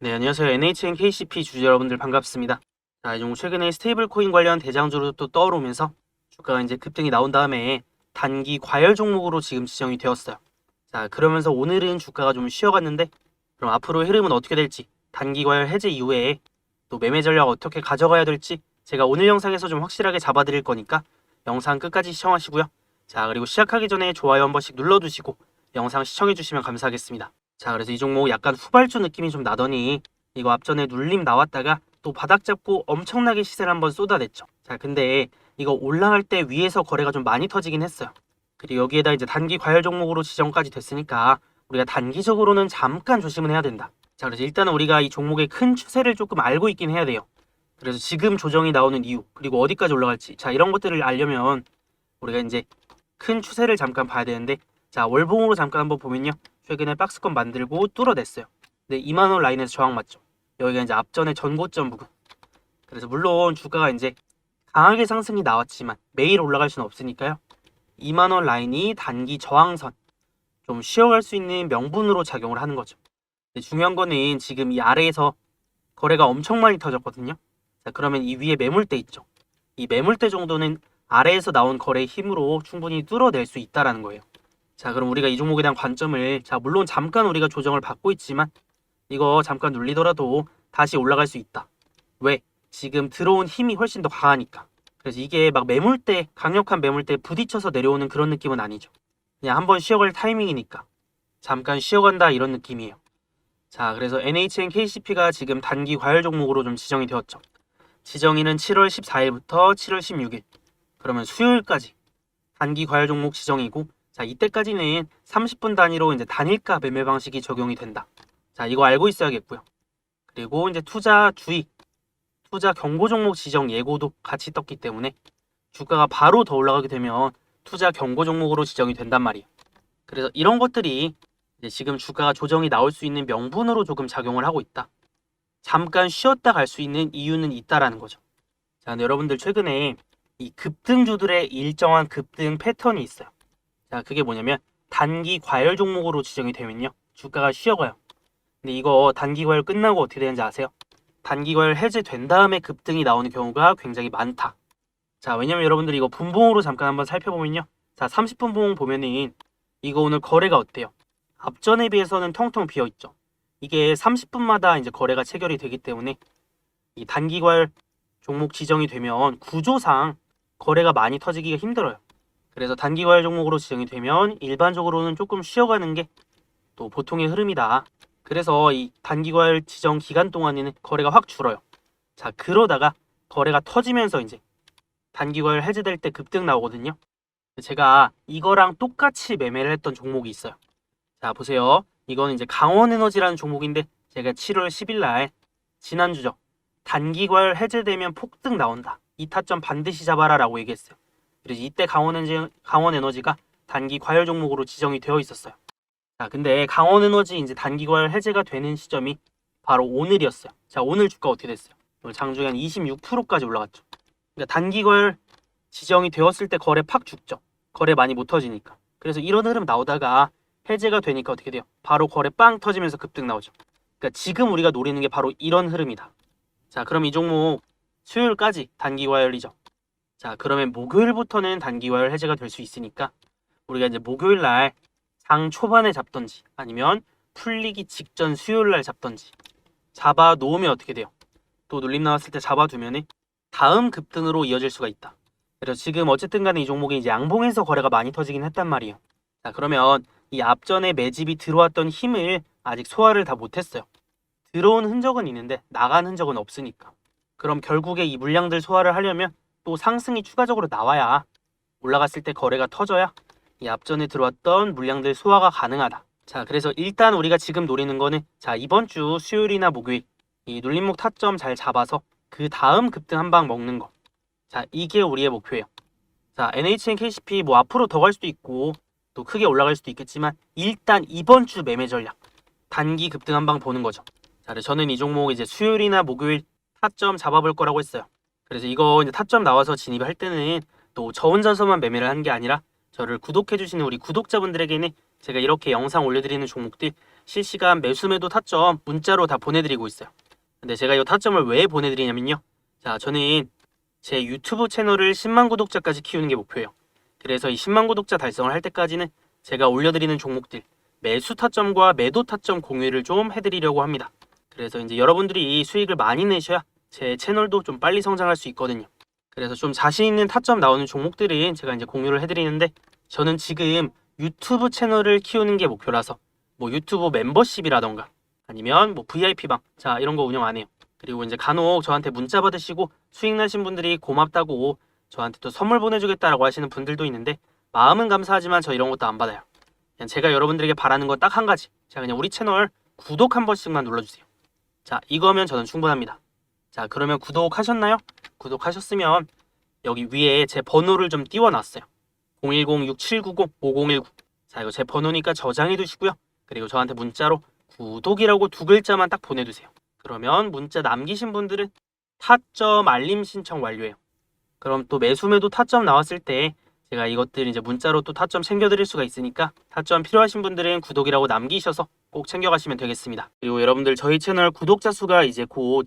네, 안녕하세요. NHN KCP 주주 여러분들 반갑습니다. 자, 이 종목 최근에 스테이블 코인 관련 대장주로 또 떠오르면서 주가가 이제 급등이 나온 다음에 단기 과열 종목으로 지금 지정이 되었어요. 자, 그러면서 오늘은 주가가 좀 쉬어갔는데 그럼 앞으로 흐름은 어떻게 될지 단기 과열 해제 이후에 또 매매 전략 어떻게 가져가야 될지 제가 오늘 영상에서 좀 확실하게 잡아드릴 거니까 영상 끝까지 시청하시고요. 자, 그리고 시작하기 전에 좋아요 한 번씩 눌러두시고 영상 시청해주시면 감사하겠습니다. 자, 그래서 이 종목 약간 후발주 느낌이 좀 나더니 이거 앞전에 눌림 나왔다가 또 바닥 잡고 엄청나게 시세를 한번 쏟아냈죠. 자, 근데 이거 올라갈 때 위에서 거래가 좀 많이 터지긴 했어요. 그리고 여기에다 이제 단기 과열 종목으로 지정까지 됐으니까 우리가 단기적으로는 잠깐 조심은 해야 된다. 자, 그래서 일단은 우리가 이 종목의 큰 추세를 조금 알고 있긴 해야 돼요. 그래서 지금 조정이 나오는 이유, 그리고 어디까지 올라갈지, 자, 이런 것들을 알려면 우리가 이제 큰 추세를 잠깐 봐야 되는데, 자, 월봉으로 잠깐 한번 보면요. 최근에 박스권 만들고 뚫어냈어요. 네, 2만 원 라인에서 저항 맞죠. 여기가 이제 앞전의 전고점 부분. 그래서 물론 주가가 이제 강하게 상승이 나왔지만 매일 올라갈 수는 없으니까요. 2만 원 라인이 단기 저항선 좀 쉬어갈 수 있는 명분으로 작용을 하는 거죠. 근데 중요한 거는 지금 이 아래에서 거래가 엄청 많이 터졌거든요. 자, 그러면 이 위에 매물대 있죠. 이 매물대 정도는 아래에서 나온 거래의 힘으로 충분히 뚫어낼 수 있다라는 거예요. 자, 그럼 우리가 이 종목에 대한 관점을 자, 물론 잠깐 우리가 조정을 받고 있지만 이거 잠깐 눌리더라도 다시 올라갈 수 있다. 왜? 지금 들어온 힘이 훨씬 더 강하니까. 그래서 이게 막 매물대, 강력한 매물대 부딪혀서 내려오는 그런 느낌은 아니죠. 그냥 한번 쉬어갈 타이밍이니까. 잠깐 쉬어간다 이런 느낌이에요. 자, 그래서 NHN KCP가 지금 단기 과열 종목으로 좀 지정이 되었죠. 지정일은 7월 14일부터 7월 16일. 그러면 수요일까지 단기 과열 종목 지정이고 자, 이때까지는 30분 단위로 이제 단일가 매매 방식이 적용이 된다. 자, 이거 알고 있어야겠고요. 그리고 이제 투자 주의, 투자 경고 종목 지정 예고도 같이 떴기 때문에 주가가 바로 더 올라가게 되면 투자 경고 종목으로 지정이 된단 말이에요. 그래서 이런 것들이 지금 주가가 조정이 나올 수 있는 명분으로 조금 작용을 하고 있다. 잠깐 쉬었다 갈 수 있는 이유는 있다라는 거죠. 자, 여러분들 최근에 이 급등주들의 일정한 급등 패턴이 있어요. 자, 그게 뭐냐면 단기 과열 종목으로 지정이 되면요. 주가가 쉬어가요. 근데 이거 단기 과열 끝나고 어떻게 되는지 아세요? 단기 과열 해제된 다음에 급등이 나오는 경우가 굉장히 많다. 자, 왜냐면 여러분들 이거 분봉으로 잠깐 한번 살펴보면요. 자, 30분 봉 보면은 이거 오늘 거래가 어때요? 앞전에 비해서는 텅텅 비어 있죠. 이게 30분마다 이제 거래가 체결이 되기 때문에 이 단기 과열 종목 지정이 되면 구조상 거래가 많이 터지기가 힘들어요. 그래서 단기 과열 종목으로 지정이 되면 일반적으로는 조금 쉬어가는 게 또 보통의 흐름이다. 그래서 이 단기 과열 지정 기간 동안에는 거래가 확 줄어요. 자, 그러다가 거래가 터지면서 이제 단기 과열 해제될 때 급등 나오거든요. 제가 이거랑 똑같이 매매를 했던 종목이 있어요. 자, 보세요. 이거는 이제 강원에너지라는 종목인데 제가 7월 10일 날 지난주죠. 단기 과열 해제되면 폭등 나온다. 이 타점 반드시 잡아라 라고 얘기했어요. 그래서 이때 강원에너지, 강원에너지가 단기 과열 종목으로 지정이 되어 있었어요. 자, 근데 강원에너지 이제 단기 과열 해제가 되는 시점이 바로 오늘이었어요. 자, 오늘 주가 어떻게 됐어요? 오늘 장중에 한 26%까지 올라갔죠. 그러니까 단기 과열 지정이 되었을 때 거래 팍 죽죠. 거래 많이 못 터지니까. 그래서 이런 흐름 나오다가 해제가 되니까 어떻게 돼요? 바로 거래 빵 터지면서 급등 나오죠. 그러니까 지금 우리가 노리는 게 바로 이런 흐름이다. 자, 그럼 이 종목 수요일까지 단기 과열이죠. 자, 그러면 목요일부터는 단기 과열 해제가 될 수 있으니까 우리가 이제 목요일 날 장 초반에 잡던지 아니면 풀리기 직전 수요일 날 잡던지 잡아 놓으면 어떻게 돼요? 또 눌림 나왔을 때 잡아 두면은 다음 급등으로 이어질 수가 있다. 그래서 지금 어쨌든 간에 이 종목이 이제 양봉에서 거래가 많이 터지긴 했단 말이에요. 자, 그러면 이 앞전에 매집이 들어왔던 힘을 아직 소화를 다 못했어요. 들어온 흔적은 있는데 나간 흔적은 없으니까. 그럼 결국에 이 물량들 소화를 하려면 또 상승이 추가적으로 나와야 올라갔을 때 거래가 터져야 이 앞전에 들어왔던 물량들 소화가 가능하다. 자, 그래서 일단 우리가 지금 노리는 거는 자, 이번 주 수요일이나 목요일 이 눌림목 타점 잘 잡아서 그 다음 급등 한 방 먹는 거. 자, 이게 우리의 목표예요. 자, NHN KCP 뭐 앞으로 더 갈 수도 있고 또 크게 올라갈 수도 있겠지만 일단 이번 주 매매 전략 단기 급등 한 방 보는 거죠. 자, 저는 이 종목 이제 수요일이나 목요일 타점 잡아볼 거라고 했어요. 그래서 이거 이제 타점 나와서 진입할 때는 또 저 혼자서만 매매를 한 게 아니라 저를 구독해주시는 우리 구독자분들에게는 제가 이렇게 영상 올려드리는 종목들 실시간 매수매도 타점 문자로 다 보내드리고 있어요. 근데 제가 이 타점을 왜 보내드리냐면요. 자, 저는 제 유튜브 채널을 10만 구독자까지 키우는 게 목표예요. 그래서 이 10만 구독자 달성을 할 때까지는 제가 올려드리는 종목들 매수 타점과 매도 타점 공유를 좀 해드리려고 합니다. 그래서 이제 여러분들이 수익을 많이 내셔야 제 채널도 좀 빨리 성장할 수 있거든요. 그래서 좀 자신 있는 타점 나오는 종목들은 제가 이제 공유를 해드리는데 저는 지금 유튜브 채널을 키우는 게 목표라서 뭐 유튜브 멤버십이라던가 아니면 뭐 VIP방 자 이런 거 운영 안 해요. 그리고 이제 간혹 저한테 문자 받으시고 수익 나신 분들이 고맙다고 저한테 또 선물 보내주겠다라고 하시는 분들도 있는데 마음은 감사하지만 저 이런 것도 안 받아요. 그냥 제가 여러분들에게 바라는 건 딱 한 가지. 자 그냥 우리 채널 구독 한 번씩만 눌러주세요. 자 이거면 저는 충분합니다. 자 그러면 구독하셨나요? 구독하셨으면 여기 위에 제 번호를 좀 띄워놨어요. 010-6790-5019. 자 이거 제 번호니까 저장해 두시고요. 그리고 저한테 문자로 구독이라고 두 글자만 딱 보내주세요. 그러면 문자 남기신 분들은 타점 알림 신청 완료해요. 그럼 또 매수매도 타점 나왔을 때 제가 이것들 이제 문자로 또 타점 챙겨드릴 수가 있으니까 타점 필요하신 분들은 구독이라고 남기셔서 꼭 챙겨가시면 되겠습니다. 그리고 여러분들 저희 채널 구독자 수가 이제 곧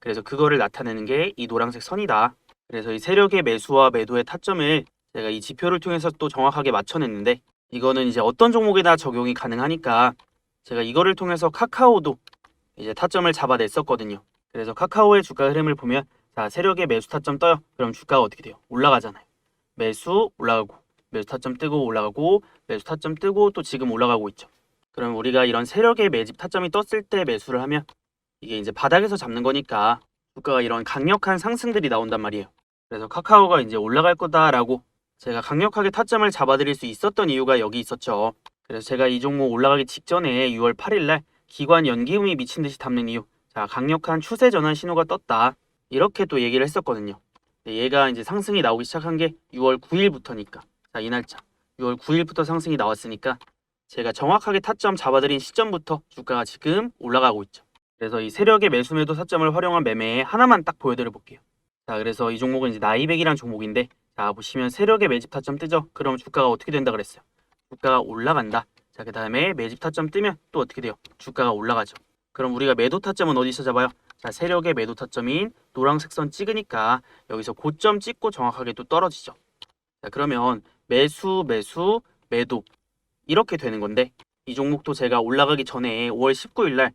그래서 그거를 나타내는 게 이 노란색 선이다. 그래서 이 세력의 매수와 매도의 타점을 제가 이 지표를 통해서 또 정확하게 맞춰냈는데 이거는 이제 어떤 종목에나 적용이 가능하니까 제가 이거를 통해서 카카오도 이제 타점을 잡아냈었거든요. 그래서 카카오의 주가 흐름을 보면 자 세력의 매수 타점 떠요. 그럼 주가가 어떻게 돼요? 올라가잖아요. 매수 올라가고 매수 타점 뜨고 올라가고 매수 타점 뜨고 또 지금 올라가고 있죠. 그럼 우리가 이런 세력의 매집 타점이 떴을 때 매수를 하면 이게 이제 바닥에서 잡는 거니까 주가가 이런 강력한 상승들이 나온단 말이에요. 그래서 카카오가 이제 올라갈 거다라고 제가 강력하게 타점을 잡아드릴 수 있었던 이유가 여기 있었죠. 그래서 제가 이 종목 올라가기 직전에 6월 8일 날 기관 연기음이 미친 듯이 담는 이유. 자, 강력한 추세 전환 신호가 떴다. 이렇게 또 얘기를 했었거든요. 얘가 이제 상승이 나오기 시작한 게 6월 9일부터니까. 자, 이 날짜. 6월 9일부터 상승이 나왔으니까 제가 정확하게 타점 잡아드린 시점부터 주가가 지금 올라가고 있죠. 그래서 이 세력의 매수 매도 타점을 활용한 매매에 하나만 딱 보여드려 볼게요. 자, 그래서 이 종목은 이제 나이백이란 종목인데 자, 보시면 세력의 매집 타점 뜨죠? 그럼 주가가 어떻게 된다 그랬어요? 주가가 올라간다. 자, 그 다음에 매집 타점 뜨면 또 어떻게 돼요? 주가가 올라가죠. 그럼 우리가 매도 타점은 어디서 잡아요? 자, 세력의 매도 타점인 노란색 선 찍으니까 여기서 고점 찍고 정확하게 또 떨어지죠. 자, 그러면 매수, 매수, 매도 이렇게 되는 건데 이 종목도 제가 올라가기 전에 5월 19일 날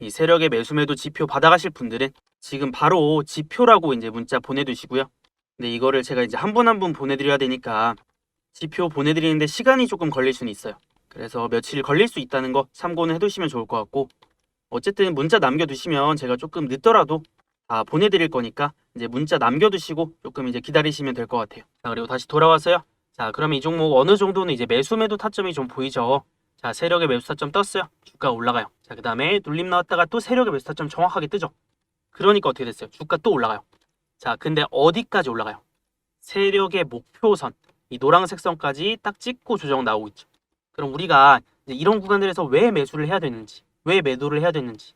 이 세력의 매수 매도 지표 받아가실 분들은 지금 바로 지표라고 이제 문자 보내두시고요. 근데 이거를 제가 이제 한 분 한 분 보내드려야 되니까 지표 보내드리는데 시간이 조금 걸릴 수는 있어요. 그래서 며칠 걸릴 수 있다는 거 참고는 해두시면 좋을 것 같고 어쨌든 문자 남겨두시면 제가 조금 늦더라도 다 보내드릴 거니까 이제 문자 남겨두시고 조금 이제 기다리시면 될 것 같아요. 자 그리고 다시 돌아와서요. 자 그러면 이 종목 어느 정도는 이제 매수 매도 타점이 좀 보이죠. 자 세력의 매수 타점 떴어요. 주가 올라가요. 자 그 다음에 눌림 나왔다가 또 세력의 매수 타점 정확하게 뜨죠. 그러니까 어떻게 됐어요? 주가 또 올라가요. 자 근데 어디까지 올라가요? 세력의 목표선 이 노란색 선까지 딱 찍고 조정 나오고 있죠. 그럼 우리가 이런 구간들에서 왜 매수를 해야 되는지, 왜 매도를 해야 되는지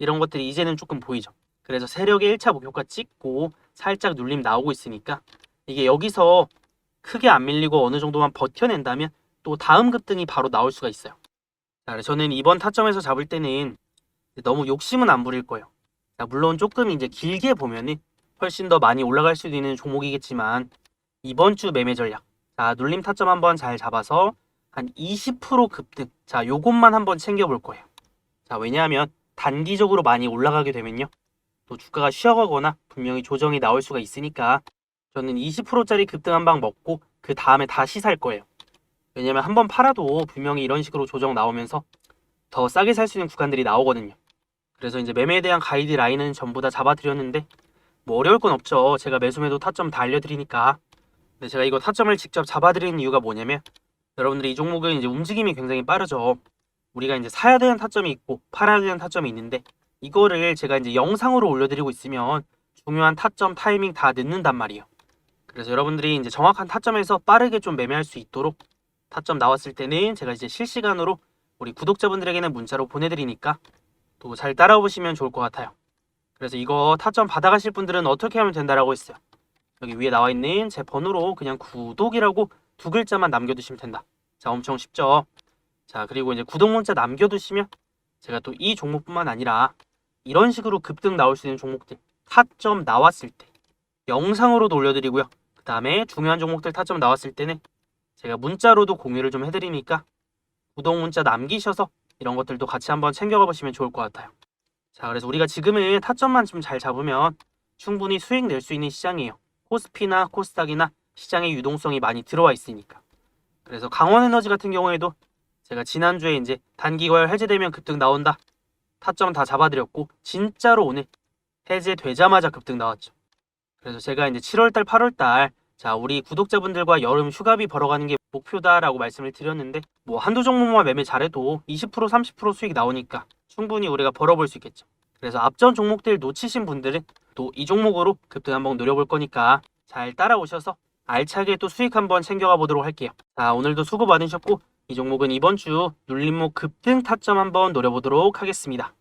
이런 것들이 이제는 조금 보이죠. 그래서 세력의 1차 목표가 찍고 살짝 눌림 나오고 있으니까 이게 여기서 크게 안 밀리고 어느 정도만 버텨낸다면 또 다음 급등이 바로 나올 수가 있어요. 저는 이번 타점에서 잡을 때는 너무 욕심은 안 부릴 거예요. 자, 물론 조금 이제 길게 보면은 훨씬 더 많이 올라갈 수도 있는 종목이겠지만 이번 주 매매 전략. 자, 눌림 타점 한번 잘 잡아서 한 20% 급등. 자, 요것만 한번 챙겨 볼 거예요. 자, 왜냐하면 단기적으로 많이 올라가게 되면요. 또 주가가 쉬어가거나 분명히 조정이 나올 수가 있으니까 저는 20%짜리 급등 한 방 먹고 그 다음에 다시 살 거예요. 왜냐면 한 번 팔아도 분명히 이런 식으로 조정 나오면서 더 싸게 살 수 있는 구간들이 나오거든요. 그래서 이제 매매에 대한 가이드 라인은 전부 다 잡아드렸는데 뭐 어려울 건 없죠. 제가 매수매도 타점 다 알려드리니까. 근데 제가 이거 타점을 직접 잡아드리는 이유가 뭐냐면 여러분들이 이 종목은 이제 움직임이 굉장히 빠르죠. 우리가 이제 사야 되는 타점이 있고 팔아야 되는 타점이 있는데 이거를 제가 이제 영상으로 올려드리고 있으면 중요한 타점 타이밍 다 늦는단 말이에요. 그래서 여러분들이 이제 정확한 타점에서 빠르게 좀 매매할 수 있도록 타점 나왔을 때는 제가 이제 실시간으로 우리 구독자분들에게는 문자로 보내드리니까 또 잘 따라오시면 좋을 것 같아요. 그래서 이거 타점 받아가실 분들은 어떻게 하면 된다라고 했어요. 여기 위에 나와 있는 제 번호로 그냥 구독이라고 두 글자만 남겨두시면 된다. 자, 엄청 쉽죠? 자, 그리고 이제 구독 문자 남겨두시면 제가 또 이 종목뿐만 아니라 이런 식으로 급등 나올 수 있는 종목들 타점 나왔을 때 영상으로도 올려드리고요. 그 다음에 중요한 종목들 타점 나왔을 때는 제가 문자로도 공유를 좀 해드리니까 구독 문자 남기셔서 이런 것들도 같이 한번 챙겨가 보시면 좋을 것 같아요. 자, 그래서 우리가 지금은 타점만 좀 잘 잡으면 충분히 수익 낼 수 있는 시장이에요. 코스피나 코스닥이나 시장의 유동성이 많이 들어와 있으니까. 그래서 강원에너지 같은 경우에도 제가 지난주에 이제 단기 거래 해제되면 급등 나온다. 타점 다 잡아드렸고 진짜로 오늘 해제되자마자 급등 나왔죠. 그래서 제가 이제 7월달, 8월달 자 우리 구독자분들과 여름 휴가비 벌어가는 게 목표다라고 말씀을 드렸는데 뭐 한두 종목만 매매 잘해도 20% 30% 수익 나오니까 충분히 우리가 벌어볼 수 있겠죠. 그래서 앞전 종목들 놓치신 분들은 또 이 종목으로 급등 한번 노려볼 거니까 잘 따라오셔서 알차게 또 수익 한번 챙겨가 보도록 할게요. 자 오늘도 수고 많으셨고 이 종목은 이번 주 눌림목 급등 타점 한번 노려보도록 하겠습니다.